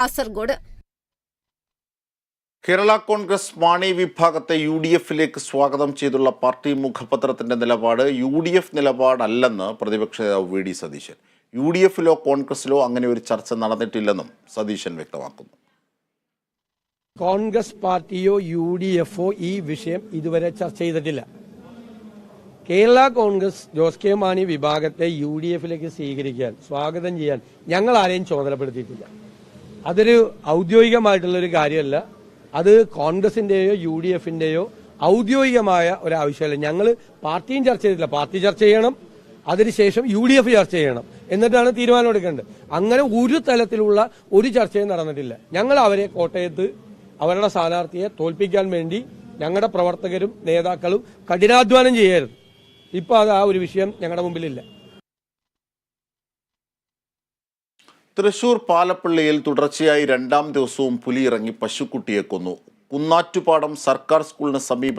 കാസർഗോഡ്. കേരള കോൺഗ്രസ് മാണി വിഭാഗത്തെ U D എഫിലേക്ക് സ്വാഗതം ചെയ്തുള്ള പാർട്ടി മുഖപത്രത്തിന്റെ നിലപാട് യു ഡി എഫ് നിലപാടല്ലെന്ന് പ്രതിപക്ഷ നേതാവ് V D Satheesan. U D എഫിലോ കോൺഗ്രസിലോ അങ്ങനെ ഒരു ചർച്ച നടന്നിട്ടില്ലെന്നും സതീശൻ വ്യക്തമാക്കുന്നു. കോൺഗ്രസ് പാർട്ടിയോ യു ഡി എഫോ ഈ വിഷയം ഇതുവരെ ചർച്ച ചെയ്തിട്ടില്ല. കേരള കോൺഗ്രസ് ജോസ് കെ മാണി വിഭാഗത്തെ യു ഡി എഫിലേക്ക് സ്വീകരിക്കാൻ സ്വാഗതം ചെയ്യാൻ ഞങ്ങൾ ആരെയും ചുമതലപ്പെടുത്തിയിട്ടില്ല. അതൊരു ഔദ്യോഗികമായിട്ടുള്ള ഒരു കാര്യമല്ല. അത് കോൺഗ്രസിന്റെയോ യു ഡി എഫിന്റെയോ ഔദ്യോഗികമായ ഒരു ആവശ്യമല്ല ഞങ്ങൾ പാർട്ടിയും ചർച്ച ചെയ്തില്ല പാർട്ടി ചർച്ച ചെയ്യണം അതിനുശേഷം യു ഡി എഫ് ചർച്ച ചെയ്യണം. എന്നിട്ടാണ് തീരുമാനം എടുക്കേണ്ടത്. അങ്ങനെ ഒരു തലത്തിലുള്ള ഒരു ചർച്ചയും നടന്നിട്ടില്ല. ഞങ്ങൾ അവരെ കോട്ടയത്ത് അവരുടെ സ്ഥാനാർത്ഥിയെ തോൽപ്പിക്കാൻ വേണ്ടി ഞങ്ങളുടെ പ്രവർത്തകരും നേതാക്കളും കഠിനാധ്വാനം ചെയ്യായിരുന്നു ഇപ്പോൾ അത് ആ ഒരു വിഷയം ഞങ്ങളുടെ മുമ്പിലില്ല. തൃശൂർ പാലപ്പള്ളിയിൽ തുടർച്ചയായി രണ്ടാം ദിവസവും പുലി ഇറങ്ങി പശുക്കുട്ടിയെ കൊന്നു. കുന്നാറ്റുപാടം സർക്കാർ സ്കൂളിന് സമീപം